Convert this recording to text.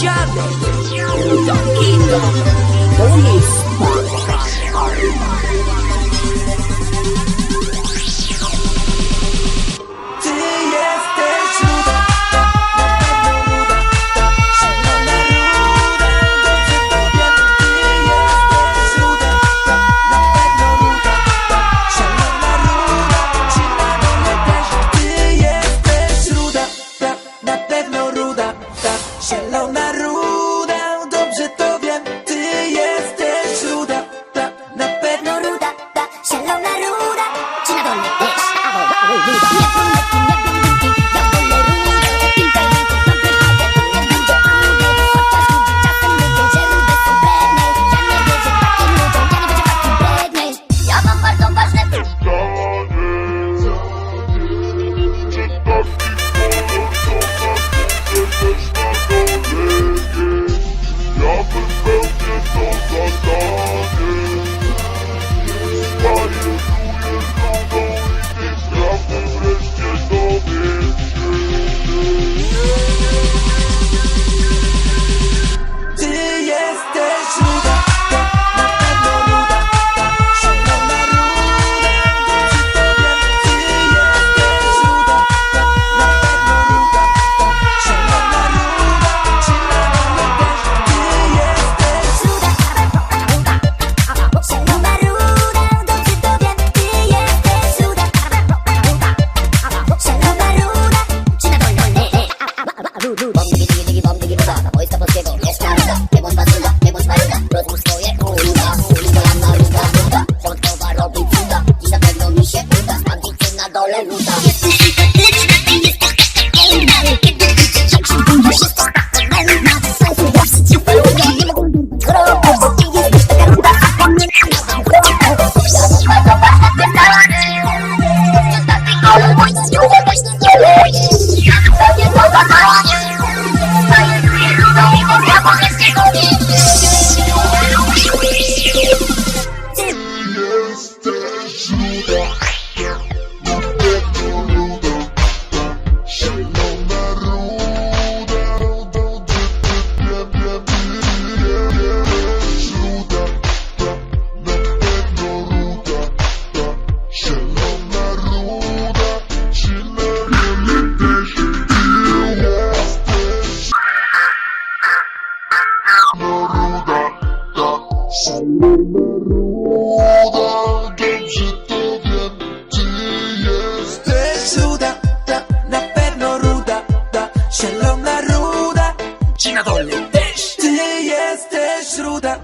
dziadek, to kino, to podcast. Thank you. Ruda, dobrze to wiem, ty jesteś cuda, ta, na pewno ruda, ta, szalona ruda, ci na dole też, ty jesteś ruda.